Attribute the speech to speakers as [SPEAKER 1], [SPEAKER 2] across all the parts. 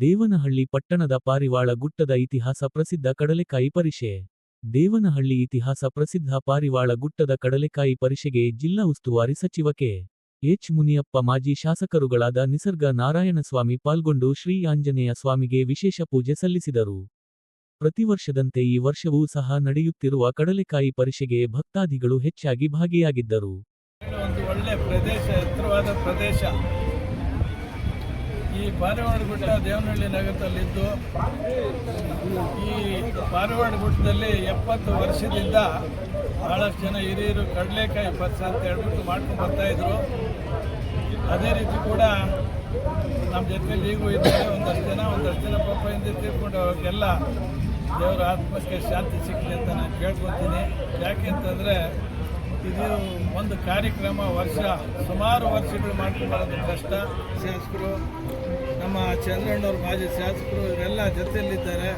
[SPEAKER 1] ದೇವನಹಳ್ಳಿ ಪಟ್ಟಣದ ಪಾರಿವಾಳ ಗುಟ್ಟದ ಇತಿಹಾಸ ಪ್ರಸಿದ್ಧ ಕಡಲೆಕಾಯಿ ಪರಿಷೆ. ದೇವನಹಳ್ಳಿ ಇತಿಹಾಸ ಪ್ರಸಿದ್ಧ ಪಾರಿವಾಳ ಗುಟ್ಟದ ಕಡಲೆಕಾಯಿ ಪರಿಷೆಗೆ ಜಿಲ್ಲಾ ಉಸ್ತುವಾರಿ ಸಚಿವ ಕೆ. ಎಚ್. ಮುನಿಯಪ್ಪ ಮಾಜಿ ಶಾಸಕರುಗಳಾದ ನಿಸರ್ಗ ನಾರಾಯಣಸ್ವಾಮಿ ಪಾಲ್ಗೊಂಡು ಶ್ರೀ ಆಂಜನೇಯ ಸ್ವಾಮಿಗೆ ವಿಶೇಷ ಪೂಜೆ ಸಲ್ಲಿಸಿದರು. ಪ್ರತಿವರ್ಷದಂತೆ ಈ ವರ್ಷವೂ ಸಹ ನಡೆಯುತ್ತಿರುವ ಕಡಲೆಕಾಯಿ ಪರಿಷೆಗೆ ಭಕ್ತಾದಿಗಳು ಹೆಚ್ಚಾಗಿ ಭಾಗಿಯಾಗಿದ್ದರು.
[SPEAKER 2] ಈ ಪಾರಿವಾಡ ಗುಡ್ಡ ದೇವನಹಳ್ಳಿ ನಗರದಲ್ಲಿದ್ದು, ಈ ಪಾರಿವಾಡ ಗುಡ್ಡದಲ್ಲಿ ಎಪ್ಪತ್ತು ವರ್ಷದಿಂದ ಬಹಳಷ್ಟು ಜನ ಹಿರಿಯರು ಕಡಲೆಕಾಯಿ ಪರ್ಸ ಅಂತ ಹೇಳ್ಬಿಟ್ಟು ಮಾಡ್ಕೊಂಡು ಬರ್ತಾಯಿದ್ರು ಅದೇ ರೀತಿ ಕೂಡ ನಮ್ಮ ಜೊತೆಯಲ್ಲಿ ಈಗೂ ಇದ್ದಾರೆ. ಒಂದಷ್ಟು ಜನ ಒಂದಷ್ಟು ಜನ ಪಾಪ ಹಿಂದೆ ತೀರ್ಕೊಂಡು ಅವ್ರಿಗೆಲ್ಲ ದೇವರ ಆತ್ಮಕ್ಕೆ ಶಾಂತಿ ಸಿಕ್ಕಲಿ ಅಂತ ನಾನು ಕೇಳ್ಕೊತೀನಿ ಯಾಕೆ ಅಂತಂದರೆ ಇದು ಒಂದು ಕಾರ್ಯಕ್ರಮ ವರ್ಷ, ಸುಮಾರು ವರ್ಷಗಳು ಮಾಡ್ಕೊಂಡು ಕಷ್ಟ. ಶಾಸಕರು, ನಮ್ಮ ಚಂದ್ರಣ್ಣವ್ರ ಮಾಜಿ ಶಾಸಕರು, ಇವರೆಲ್ಲ ಜೊತೆಯಲ್ಲಿದ್ದಾರೆ.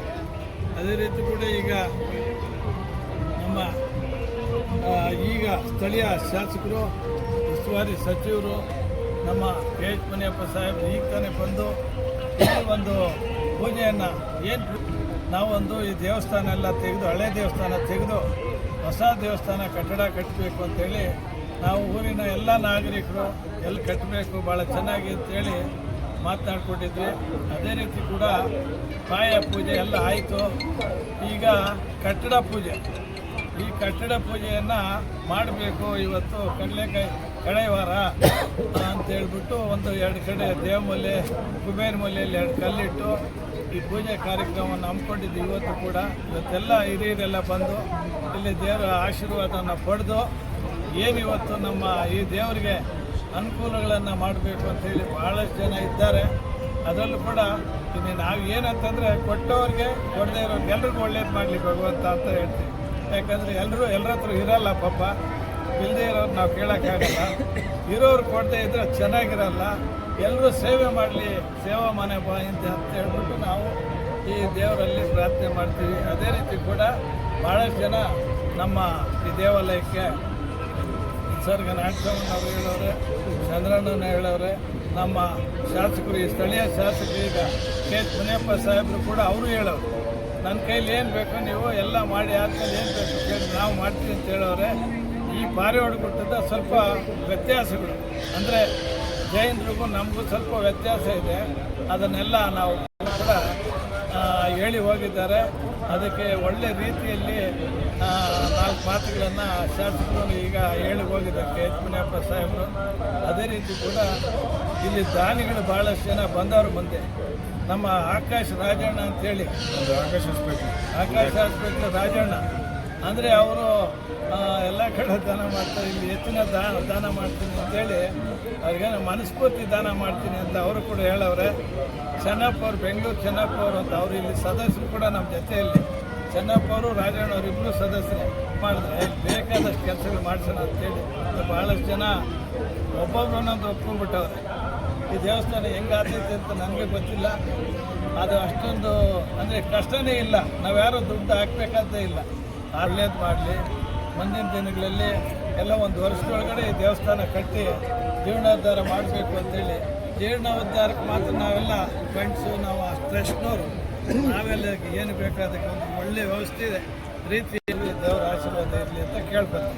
[SPEAKER 2] ಅದೇ ರೀತಿ ಕೂಡ ಈಗ ನಮ್ಮ ಈಗ ಸ್ಥಳೀಯ ಶಾಸಕರು, ಉಸ್ತುವಾರಿ ಸಚಿವರು, ನಮ್ಮ ಕೆ ಎಚ್ ಮುನಿಯಪ್ಪ ಸಾಹೇಬ್ ಈಗ ತಾನೇ ಬಂದು ಒಂದು ಪೂಜೆಯನ್ನು ಏನು ನಾವೊಂದು ಈ ದೇವಸ್ಥಾನ ಎಲ್ಲ ತೆಗೆದು, ಹಳೆ ದೇವಸ್ಥಾನ ತೆಗೆದು ಹೊಸ ದೇವಸ್ಥಾನ ಕಟ್ಟಡ ಕಟ್ಟಬೇಕು ಅಂತೇಳಿ ನಾವು ಊರಿನ ಎಲ್ಲ ನಾಗರಿಕರು ಎಲ್ಲಿ ಕಟ್ಟಬೇಕು ಭಾಳ ಚೆನ್ನಾಗಿ ಅಂತೇಳಿ ಮಾತನಾಡ್ಕೊಂಡಿದ್ವಿ. ಅದೇ ರೀತಿ ಕೂಡ ಪಾಯ ಪೂಜೆ ಎಲ್ಲ ಆಯಿತು. ಈಗ ಕಟ್ಟಡ ಪೂಜೆ. ಈ ಕಟ್ಟಡ ಪೂಜೆಯನ್ನು ಮಾಡಬೇಕು ಇವತ್ತು ಕಡಲೆಕಾಯಿ ಅಂತ ಹೇಳ್ಬಿಟ್ಟು ಒಂದು ಎರಡು ಕಡೆ ದೇವಮೊಲೆ, ಕುಬೇರ ಮಲೆಯಲ್ಲಿ ಎರಡು ಕಲ್ಲಿಟ್ಟು ಈ ಪೂಜೆ ಕಾರ್ಯಕ್ರಮವನ್ನು ಹಮ್ಮಿಕೊಂಡಿದ್ದು ಇವತ್ತು ಕೂಡ. ಇವತ್ತೆಲ್ಲ ಹಿರಿಯರೆಲ್ಲ ಬಂದು ಇಲ್ಲಿ ದೇವರ ಆಶೀರ್ವಾದವನ್ನು ಪಡೆದು ಏನಿವತ್ತು ನಮ್ಮ ಈ ದೇವರಿಗೆ ಅನುಕೂಲಗಳನ್ನು ಮಾಡಬೇಕು ಅಂತೇಳಿ ಭಾಳಷ್ಟು ಜನ ಇದ್ದಾರೆ. ಅದರಲ್ಲೂ ಕೂಡ ಇನ್ನು ನಾವು ಏನಂತಂದರೆ ಕೊಟ್ಟವ್ರಿಗೆ ಕೊಡದೇ ಇರೋರಿಗೆ ಎಲ್ರಿಗೂ ಒಳ್ಳೇದು ಮಾಡಲಿ ಭಗವಂತ ಅಂತ ಹೇಳ್ತೀವಿ. ಯಾಕಂದರೆ ಎಲ್ಲರೂ ಎಲ್ಲರ ಹತ್ರ ಇರಲ್ಲ ಪಾಪ. ಇಲ್ಲದೆ ಇರೋರು ನಾವು ಕೇಳೋಕ್ಕಾಗಲ್ಲ. ಇರೋರು ಕೊಡದೇ ಇದ್ರೆ ಚೆನ್ನಾಗಿರಲ್ಲ. ಎಲ್ಲರೂ ಸೇವೆ ಮಾಡಲಿ, ಸೇವಾ ಮನೆ ಬಾ ಅಂತ ಹೇಳ್ಬಿಟ್ಟು ನಾವು ಈ ದೇವರಲ್ಲಿ ಪ್ರಾರ್ಥನೆ ಮಾಡ್ತೀವಿ. ಅದೇ ರೀತಿ ಕೂಡ ಭಾಳಷ್ಟು ಜನ ನಮ್ಮ ಈ ದೇವಾಲಯಕ್ಕೆ ನಿಸರ್ಗ ನಾಟಕವನ್ನು ಅವರು ಹೇಳೋರೆ ಚಂದ್ರಣ್ಣನ ಹೇಳೋರೆ, ನಮ್ಮ ಶಾಸಕರು, ಈ ಸ್ಥಳೀಯ ಶಾಸಕರು ಈಗ ಕೆ. ಮುನಿಯಪ್ಪ ಸಾಹೇಬರು ಕೂಡ ಅವರು ಹೇಳೋರು. ನನ್ನ ಕೈಲಿ ಏನು ಬೇಕು ನೀವು ಎಲ್ಲ ಮಾಡಿ ಆದಮೇಲೆ ಏನು ಬೇಕು ಕೇಳಿ ನಾವು ಮಾಡ್ತೀವಿ ಅಂತ ಹೇಳೋರೆ, ಈ ಪಾರಿವಾಡ ಗುಟ್ಟದ ಸ್ವಲ್ಪ ವ್ಯತ್ಯಾಸಗಳು. ಅಂದರೆ ಜೈನರಿಗೂ ನಮಗೂ ಸ್ವಲ್ಪ ವ್ಯತ್ಯಾಸ ಇದೆ. ಅದನ್ನೆಲ್ಲ ನಾವು ಕೂಡ ಹೇಳಿ ಹೋಗಿದ್ದಾರೆ. ಅದಕ್ಕೆ ಒಳ್ಳೆ ರೀತಿಯಲ್ಲಿ ನಾಲ್ಕು ಮಾತುಗಳನ್ನು ಶಾಸಕರು ಈಗ ಹೇಳಿ ಹೋಗಿದ್ದಾರೆ, ಕೆ ಎಚ್ ಮುನಿಯಪ್ಪ ಸಾಹೇಬರು. ಅದೇ ರೀತಿ ಕೂಡ ಇಲ್ಲಿ ದಾನಿಗಳು ಭಾಳಷ್ಟು ಜನ ಬಂದವರು ಮುಂದೆ. ನಮ್ಮ ಆಕಾಶ್ ರಾಜಣ್ಣ ಅಂತೇಳಿ. ಆಕಾಶ್ ಹಾಸ್ಪಿಟ್ಲ್. ಆಕಾಶ್ ಹಾಸ್ಪಿಟ್ಲ್ ರಾಜಣ್ಣ. ಅಂದರೆ ಅವರು ಎಲ್ಲ ಕಡೆ ದಾನ ಮಾಡ್ತಾರೆ ಇಲ್ಲಿ ಹೆಚ್ಚಿನ ದಾನ ದಾನ ಮಾಡ್ತೀನಿ ಅಂತೇಳಿ ಅವ್ರಿಗೇನು ಮನಸ್ಫೂರ್ತಿ ದಾನ ಮಾಡ್ತೀನಿ ಅಂತ ಅವರು ಕೂಡ ಹೇಳವ್ರೆ. ಚೆನ್ನಪ್ಪ ಅವರು ಬೆಂಗಳೂರು ಚೆನ್ನಪ್ಪ ಅವರು ಅಂತ ಅವರು ಇಲ್ಲಿ ಸದಸ್ಯರು ಕೂಡ ನಮ್ಮ ಜೊತೆಯಲ್ಲಿ. ಚೆನ್ನಪ್ಪ ಅವರು ರಾಜಣ್ಣ ಅವರು ಇಬ್ಬರು ಸದಸ್ಯರು ಮಾಡಿದ್ರೆ ಬೇಕಾದಷ್ಟು ಕೆಲಸಗಳು ಮಾಡಿಸೋಣ ಅಂತೇಳಿ. ಹೇಳಿ ಭಾಳಷ್ಟು ಜನ ಒಬ್ಬೊಬ್ಬರನ್ನೊಂದು ಒಪ್ಕೊಂಡ್ಬಿಟ್ಟವ್ರೆ. ಈ ದೇವಸ್ಥಾನ ಹೆಂಗಾತೈತೆ ಅಂತ ನನಗೆ ಗೊತ್ತಿಲ್ಲ. ಅದು ಅಷ್ಟೊಂದು, ಅಂದರೆ ಕಷ್ಟನೇ ಇಲ್ಲ. ನಾವ್ಯಾರು ದುಡ್ಡು ಹಾಕ್ಬೇಕಂತ ಇಲ್ಲ. ಆಗ್ಲೇದು ಮಾಡಲಿ. ಮುಂದಿನ ದಿನಗಳಲ್ಲಿ ಎಲ್ಲ ಒಂದು ವರ್ಷದೊಳಗಡೆ ಈ ದೇವಸ್ಥಾನ ಕಟ್ಟಿ ಜೀರ್ಣೋದ್ಧಾರ ಮಾಡಬೇಕು ಅಂತೇಳಿ. ಜೀರ್ಣೋದ್ಧಾರಕ್ಕೆ ಮಾತ್ರ ನಾವೆಲ್ಲ ಫ್ರೆಂಡ್ಸು ನಾವು ಟ್ರಸ್ಟ್ನವರು ನಾವೆಲ್ಲ ಏನು ಬೇಕಾದಕ್ಕೆ ಒಂದು ಒಳ್ಳೆಯ ವ್ಯವಸ್ಥೆ ಇದೆ. ರೀತಿಯಲ್ಲಿ ದೇವರ ಆಶೀರ್ವಾದ ಇರಲಿ ಅಂತ ಕೇಳ್ಬೇಕು